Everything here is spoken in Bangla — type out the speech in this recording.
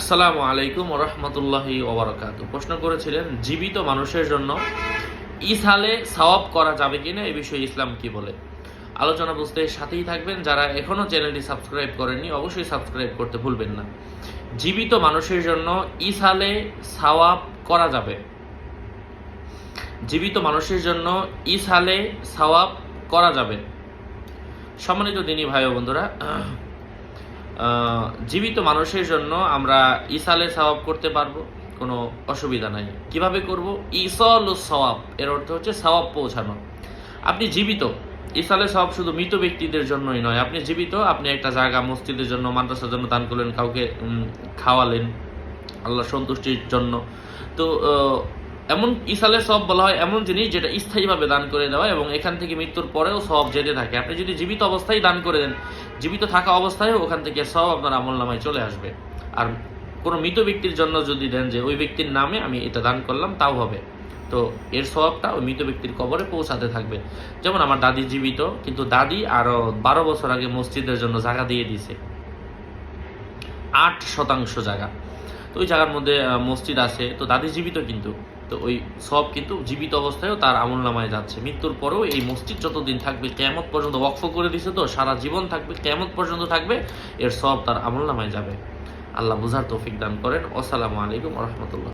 আসসালামু আলাইকুম রহমতুল্লাহি ওবরাকাত প্রশ্ন করেছিলেন, জীবিত মানুষের জন্য ইসালে সওয়াব করা যাবে কিনা? এই বিষয়ে ইসলাম কি বলে? আলোচনা বুঝতে সাথেই থাকবেন। যারা এখনও চ্যানেলটি সাবস্ক্রাইব করেননি, অবশ্যই সাবস্ক্রাইব করতে ভুলবেন না। জীবিত মানুষের জন্য ইসালে সওয়াব করা যাবে। জীবিত মানুষের জন্য ইসালে সওয়াব করা যাবে। সম্মানিত দিনী ভাই বন্ধুরা জীবিত মানুষের জন্য আমরা ইসালে সওয়াব করতে পারব, কোনো অসুবিধা নাই। কীভাবে করব? ইসল সওয়াব এর অর্থ হচ্ছে সওয়াব পৌঁছানো। আপনি জীবিত ইসালে সওয়াব শুধু মৃত ব্যক্তিদের জন্যই নয়, আপনি জীবিত, আপনি একটা জায়গা মসজিদের জন্য, মাদ্রাসার জন্য দান করলেন, কাউকে খাওয়ালেন আল্লাহ সন্তুষ্টির জন্য। তো এমন ইসালে সব বলা হয় এমন জিনিস যেটা স্থায়ীভাবে দান করে দেওয়া এবং এখান থেকে মৃত্যুর পরেও সব যেতে থাকে। আপনি যদি জীবিত অবস্থায় দান করে দেন জীবিত থাকা অবস্থায় ওখান থেকে সব আপনার আমল নামায় চলে আসবে। আর কোনো মৃত ব্যক্তির জন্য যদি দেন যে, ওই ব্যক্তির নামে আমি এটা দান করলাম, তাও হবে। তো এর স্বভাবটা ওই মৃত ব্যক্তির কবরে পৌঁছাতে থাকবে। যেমন আমার দাদি জীবিত, কিন্তু দাদি আরও বারো বছর আগে মসজিদের জন্য জায়গা দিয়ে দিছে আট শতাংশ জায়গা। তো ওই জায়গার মধ্যে মসজিদ আছে। তো দাদি জীবিত কিন্তু। তো ওই সব কিন্তু জীবিত অবস্থায়ও তার আমল নামায় যাচ্ছে। মৃত্যুর পরেও এই মসজিদ যতদিন থাকবে কেমত পর্যন্ত ওয়াকফ করে দিছে তো, সারা জীবন থাকবে কেমত পর্যন্ত থাকবে, এর সব তার আমল নামায় যাবে। আল্লাহ বুঝার তৌফিক দান করেন। আসসালামু আলাইকুম রহমতুল্লাহ।